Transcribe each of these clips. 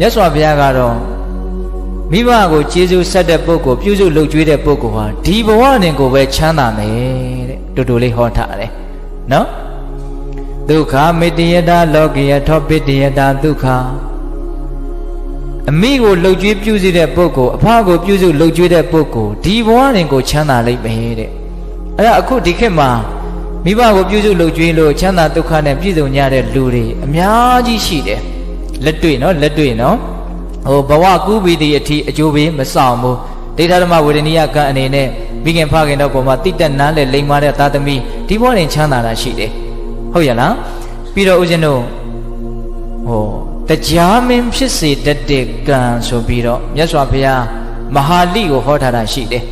မြတ်စွာဘုရားကတော့မိဘကိုကျေးဇူးဆက်တဲ့ပုဂ္ဂိုလ်ပြုစုလုပ်ကြွေးတဲ့ပုဂ္ဂိုလ်ဟာဒီဘဝနဲ့ကိုပဲချမ်းသာမယ်တဲ့တူတူလေးဟောထားတယ်နော်ဒုက္ခမေတ္တယတာလောကိယထောပိတ္တယတာဒုက္ခအမိကိုလှုပ်ကြွေးပြုစုတဲ့ပုဂ္ဂိုလ်အဖကိုပြုစုလှုပ်ကြွေးတဲ့ပုဂ္ဂိုလ်ဒီဘဝနဲ့ကိုချမ်းသာလိမ့်မယ်တဲ့အဲ့ဒါအခုဒီခေတ်မှာမိဘကိုပြုစုလှုပ်ကြွေးလို့ချမ်းသာဒုက္ခနဲ့ပြည့်စုံကြတဲ့လူတွေအများကြီးရှိတယ် လက်တွေ့နော်လက်တွေ့နော်ဟိုဘဝကူးပြီးတဲ့အထိအကျိုးပေးမဆောင်ဘူးဒိဋ္ဌဓမ္မဝေဒနိယကံအနေနဲ့မိခင်ဖခင်တော့ပုံမှာတိတက်နန်းလေလိမ်မာတဲ့သာသမီဒီဘဝနဲ့ချမ်းသာတာရှိတယ်ဟုတ်ရလားပြီးတော့ဦးဇင်းတို့ဟိုတရားမင်းဖြစ်စေတတ်တဲ့ကံဆိုပြီးတော့မြတ်စွာဘုရားမဟာလိကိုဟောထားတာရှိတယ်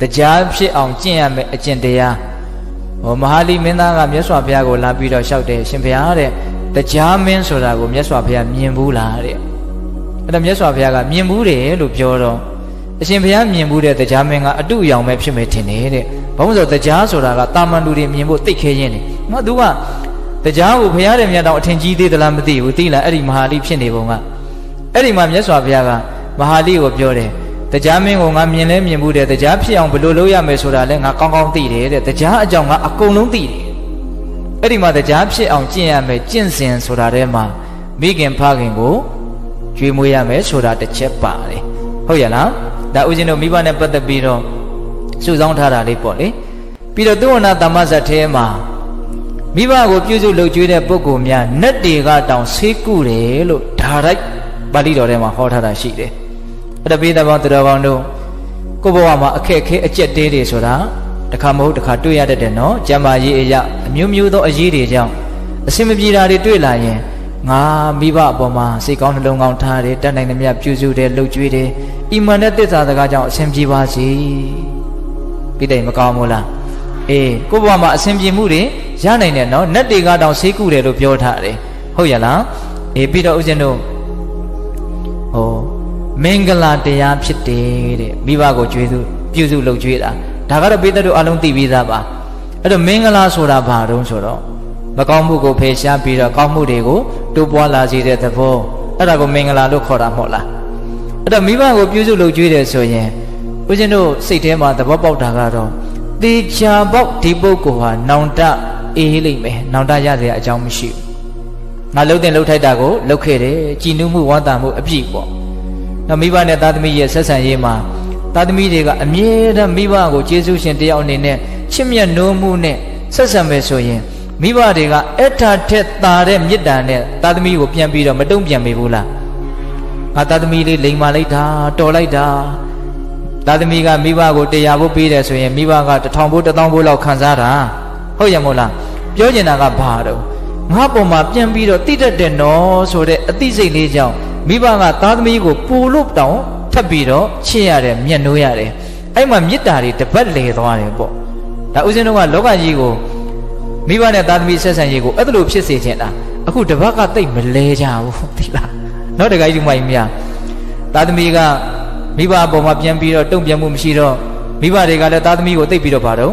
တရားဖြစ်အောင်ကျင့်ရမယ်အကျင့်တရားဟောမဟာလိမင်းသားကမြတ်စွာဘုရားကိုလာပြီးတော့လျှောက်တယ်ရှင်ဘုရားတဲ့ တရားမင်းဆိုတာကိုမြတ်စွာဘုရားမြင်ဘူးလားတဲ့အဲ့ဒါမြတ်စွာဘုရားကမြင်ဘူးတယ်လို့ပြောတော့အရှင်ဘုရားမြင်ဘူးတဲ့တရားမင်းကအတုအယောင်ပဲဖြစ်မယ်ထင်တယ်တဲ့ဘာလို့ဆိုတရားဆိုတာကတာမန်လူတွေမြင်ဖို့သိခဲရင်းတယ်ငါသူကတရားကိုဘုရားတဲ့မြတ်တော်အထင်ကြီးသေးသလားမသိဘူးသိလားအဲ့ဒီမဟာလိဖြစ်နေပုံကအဲ့ဒီမှာမြတ်စွာဘုရားကမဟာလိကိုပြောတယ်တရားမင်းကိုငါမြင်လဲမြင်ဘူးတဲ့တရားဖြစ်အောင်ဘယ်လိုလုပ်ရမယ်ဆိုတာလဲငါကောင်းကောင်းသိတယ်တဲ့တရားအကြောင်းကအကုန်လုံးသိတယ် အဲ့ဒီမှာတရားဖြစ်အောင်ကျင့်ရမယ်ကျင့်စဉ်ဆိုတာထဲမှာမိခင်ဖခင်ကိုကျွေးမွေးရမယ်ဆိုတာတစ်ချက်ပါတယ်ဟုတ်ရလားဒါဦးဇင်းတို့မိဘနဲ့ပတ်သက်ပြီးတော့စုဆောင်းထားတာလေးပေါ့လေပြီးတော့သုဝနာတမ္မဇတ်ထဲမှာမိဘကိုပြုစုလုပ်ကြွေးတဲ့ပုဂ္ဂိုလ်များနတ်တွေကတောင်ဆေးကုတယ်လို့ဓာရိုက်ပါဠိတော်ထဲမှာဟောထားတာရှိတယ်အဲ့ဒါပိသဘောသူတော်ကောင်းတို့ကိုယ့်ဘဝမှာအခက်အခဲအကျက်တေးတွေဆိုတာ တစ်ခါမဟုတ်တစ်ခါတွေ့ရတတ်တယ်နော်ကျမ်းမာရေးအရာအမျိုးမျိုးသောအရေးတွေကြောင့်အစင်မပြေတာတွေတွေ့လာရင်ငါမိဘအပေါ်မှာစိတ်ကောင်းနှလုံးကောင်းထားတယ်တတ်နိုင်သမျှပြုစုတယ်လှုပ်ကြွေးတယ်အီမန်နဲ့တစ္ဆာစကားကြောင့်အဆင်ပြေပါစေပြီးတယ်မကောင်းဘူးလားအေးကိုယ့်ဘဝမှာအဆင်ပြေမှုတွေရနိုင်တယ်နော်နတ်တွေကတောင်ဆေးကုတယ်လို့ပြောထားတယ်ဟုတ်ရလားအေးပြီးတော့ဦးဇင်းတို့ဟိုမင်္ဂလာတရားဖြစ်တယ်တဲ့မိဘကိုကြွေးစုပြုစုလုပ်ကြွေးတာ ဒါကတော့ပိသက်တို့အလုံးသိပြီးသားပါအဲ့တော့မင်္ဂလာဆိုတာဘာတုံးဆိုတော့မကောင်းမှုကိုဖယ်ရှားပြီးတော့ကောင်းမှုတွေကိုတိုးပွားလာစေတဲ့သဘောအဲ့ဒါကိုမင်္ဂလာလို့ခေါ်တာမဟုတ်လားအဲ့တော့မိဘကိုပြုစုလုပ်ကြွေးတယ်ဆိုရင်ဦးဇင်းတို့စိတ်ထဲမှာသဘောပေါက်တာကတော့တေချာပေါက်ဒီပုဂ္ဂိုလ်ဟာနောင်တအေးလိမ့်မယ်နောင်တရစရာအကြောင်းမရှိဘူးငါလှုပ်တင်လှုပ်ထိုက်တာကိုလှုပ်ခဲ့တယ်ကြည်နူးမှုဝါတာမှုအပြည့်ပေါ့။နောက်မိဘနဲ့သားသမီးရဲ့ဆက်ဆံရေးမှာ သားသမီးတွေကအမြဲတမ်းမိဘကိုကျေးဇူးရှင်တယောက်အနေနဲ့ချစ်မြတ်နိုးမှုနဲ့ဆက်ဆံမယ်ဆိုရင်မိဘတွေကအထာထက်သာတဲ့မေတ္တာနဲ့သားသမီးကိုပြန်ပြီးတော့မတုံ့ပြန်မိဘူးလားငါသားသမီးလေးလိမ်မာလိုက်တာတော်လိုက်တာသားသမီးကမိဘကိုတရားဖို့ပေးတယ်ဆိုရင်မိဘကတထောင်ဖို့တထောင်ဖို့လောက်ခံစားတာဟုတ်ရမို့လားပြောကျင်တာကဘာတော့ငါပုံမှာပြန်ပြီးတော့တိတတ်တယ်နော်ဆိုတဲ့အသိစိတ်လေးကြောင့်မိဘကသားသမီးကိုပူလို့တောင် ထပ်ပြီးတော့ချစ်ရတယ်မျက်နှိုးရတယ်အဲ့မှာမေတ္တာတွေတပတ်လေသွားတယ်ပေါ့ဒါဥစဉ်တော့ကလောကကြီးကိုမိဘနဲ့သားသမီးဆက်ဆံရေးကိုအဲ့လိုဖြစ်စေချင်တာအခုတပတ်ကတိတ်မလဲကြဘူးသိလားနော်တခါကြီးမိုင်းမြသားသမီးကမိဘအပေါ်မှာပြန်ပြီးတော့တုံ့ပြန်မှုမရှိတော့မိဘတွေကလည်းသားသမီးကိုတိတ်ပြီးတော့ဗါတော့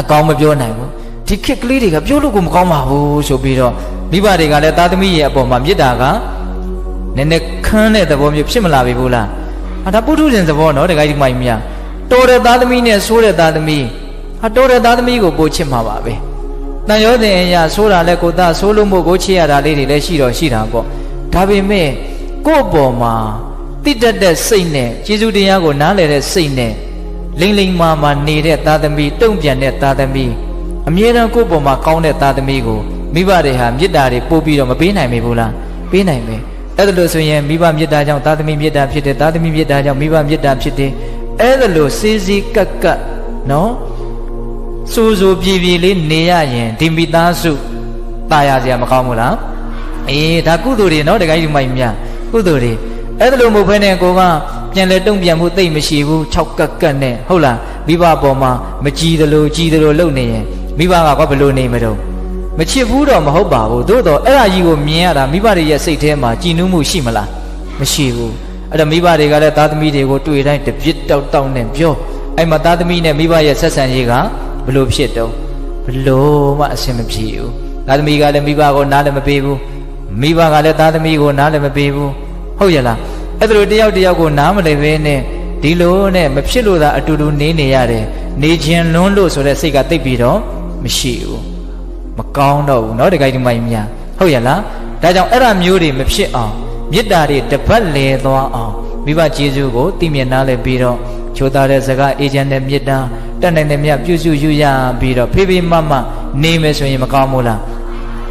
အကောင်းမပြောနိုင်ဘူးဒီခက်ကလေးတွေကပြောလို့ကိုမကောင်းပါဘူးဆိုပြီးတော့မိဘတွေကလည်းသားသမီးရဲ့အပေါ်မှာမေတ္တာကနည်းနည်းခန်းတဲ့သဘောမျိုးဖြစ်မလာပြီဘူးလား အာဒါပုထုဇဉ်သဘောနော်တခါကြီးမိုင်းမြတော်တဲ့သားသမီးနဲ့ဆိုးတဲ့သားသမီးဟာတော်တဲ့သားသမီးကိုပို့ချစ်မှာပါပဲတန်ရောတင်အရာဆိုးတာလဲကိုသားဆိုးလို့မို့ကိုချစ်ရတာလေးတွေလည်းရှိတော့ရှိတာပေါ့ဒါပေမဲ့ကိုယ့်ပေါ်မှာတိတက်တဲ့စိတ်နဲ့ကျေးဇူးတရားကိုနားလည်တဲ့စိတ်နဲ့လိမ့်လိမ့်မာမာနေတဲ့သားသမီးတုံ့ပြန်တဲ့သားသမီးအမြဲတမ်းကိုယ့်ပေါ်မှာကောင်းတဲ့သားသမီးကိုမိဘတွေဟာမေတ္တာတွေပို့ပြီးတော့မပေးနိုင်မိဘူးလားပေးနိုင်မယ် အဲ့ဒါလို့ဆိုရင်မိဘမေတ္တာကြောင့်သားသမီးမေတ္တာဖြစ်တယ်သားသမီးမေတ္တာကြောင့်မိဘမေတ္တာဖြစ်တယ်အဲ့ဒါလို့စေးစေးကက်ကက်နော်စူးစူးပြေပြေလေးနေရရင်ဒီမိသားစုตายရစရာမကောင်းဘူးလားအေးဒါကုသိုလ်တွေနော်တခါကြီးမိုက်မြကုသိုလ်တွေအဲ့ဒါလို့မဟုတ်ဘဲနဲ့ကိုကပြန်လဲတုံ့ပြန်မှုသိမ့်မရှိဘူး၆ကက်ကက်နဲ့ဟုတ်လားမိဘပေါ်မှာမကြည်သလိုကြည်သလိုလုပ်နေရင်မိဘကဘာဘလို့နေမတော့ မချစ်ဘူးတော့မဟုတ်ပါဘူးသို့တော့အဲ့ဒါကြီးကိုမြင်ရတာမိဘတွေရဲ့စိတ်ထဲမှာကြည်နူးမှုရှိမလားမရှိဘူးအဲ့တော့မိဘတွေကလည်းသားသမီးတွေကိုတွေ့တိုင်းတပြစ်တောက်တောက်နဲ့ပြောအဲ့မှာသားသမီးနဲ့မိဘရဲ့ဆက်ဆံရေးကဘလို့ဖြစ်တော့ဘလို့မှအဆင်မပြေဘူးသားသမီးကလည်းမိဘကိုနားလည်းမပေးဘူးမိဘကလည်းသားသမီးကိုနားလည်းမပေးဘူးဟဟုတ်ရဲ့လားအဲ့ဒါလိုတယောက်တယောက်ကိုနားမလည်ပဲနဲ့ဒီလိုနဲ့မဖြစ်လို့သာအတူတူနေနေရတယ်နေခြင်းလွန်းလို့ဆိုတဲ့စိတ်ကတိတ်ပြီးတော့မရှိဘူး မကောင်းတော့ဘူးเนาะတခိုင်ဒီမိုင်များဟုတ်ရဲ့လားဒါကြောင့်အဲ့ဒါမျိုးတွေမဖြစ်အောင်မေတ္တာတွေတပတ်လဲသွားအောင်မိဘကျေးဇူးကိုသိမြင်နားလည်ပြီးတော့ချိုးသားတဲ့စကားအေဂျင့်တဲ့မေတ္တာတက်နိုင်တဲ့မြတ်ပြုစုယူရပြီးတော့ဖေးဖေးမမနေမယ်ဆိုရင်မကောင်းဘူးလား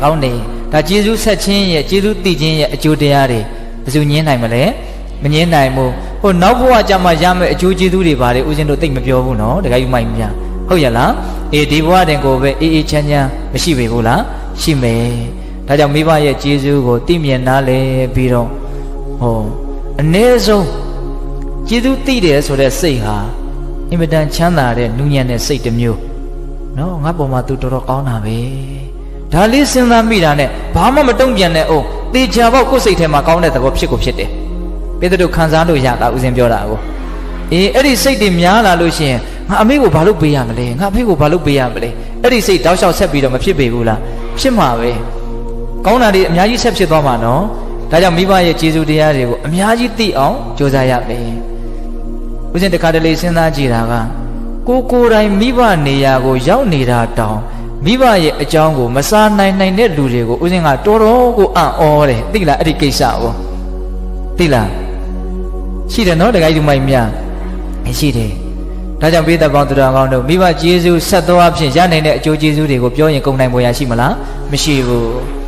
ကောင်းတယ်ဒါကျေးဇူးဆက်ခြင်းရဲ့ကျေးဇူးသိခြင်းရဲ့အကျိုးတရားတွေဘယ်သူညင်းနိုင်မလဲမငင်းနိုင်ဘူးဟိုနောက်ဘဝကြမှာရမယ့်အကျိုးကျေးဇူးတွေပါတယ်ဦးဇင်းတို့သိမပြောဘူးနော်တခါယူမိုက်များဟုတ်ရလားအေးဒီဘဝတင်ကိုပဲအေးအေးချမ်းချမ်း မရှိပေဘူးလားရှိမယ်ဒါကြောင့်မိဘရဲ့ကျေးဇူးကိုသိမြင်နားလဲပြီးတော့ဟောအ ਨੇ ဆုံးကျေးဇူးသိတယ်ဆိုတဲ့စိတ်ဟာအင်မတန်ချမ်းသာတဲ့နူးညံ့တဲ့စိတ်တစ်မျိုးနော်ငါပေါ်မှာ तू တော်တော်ကောင်းတာပဲဒါလေးစဉ်းစားမိတာနဲ့ဘာမှမတုံ့ပြန်နဲ့အောင်တေချာပေါက်ကိုယ်စိတ်ထဲမှာကောင်းတဲ့သဘောဖြစ်ကိုဖြစ်တယ်ပေတတို့ခံစားလို့ရတာဦးဇင်းပြောတာကိုအေးအဲ့ဒီစိတ်တွေများလာလို့ရှိရင်ငါအမေကိုဘာလို့ပေးရမလဲငါအဖေကိုဘာလို့ပေးရမလဲ အဲ့ဒီစိတ်တောက်လျှောက်ဆက်ပြီးတော့မဖြစ်ပေဘူးလားဖြစ်မှာပဲကောင်းတာတွေအများကြီးဆက်ဖြစ်သွားမှာနော်ဒါကြောင့်မိဘရဲ့ကျေးဇူးတရားတွေကိုအများကြီးသိအောင်ကြိုးစားရမယ်ဦးဇင်းတခါတလေစဉ်းစားကြည့်တာကကိုကိုယ်တိုင်မိဘနေရာကိုရောက်နေတာတောင်မိဘရဲ့အကြောင်းကိုမစားနိုင်နိုင်တဲ့လူတွေကိုဦးဇင်းကတော်တော်ကိုအံ့ဩတယ်သိလားအဲ့ဒီကိစ္စကိုသိလားရှိတယ်နော်တခါကြီးမိုက်မြရှိတယ် ဒါကြောင့်ပိဿပေါင်းသူတော်ကောင်းတို့မိဘကျေးဇူးဆက်သွားဖြင့်ရနိုင်တဲ့အကျိုးကျေးဇူးတွေကိုပြောရင်ကုန်နိုင်ပေါ်ရရှိမလားမရှိဘူး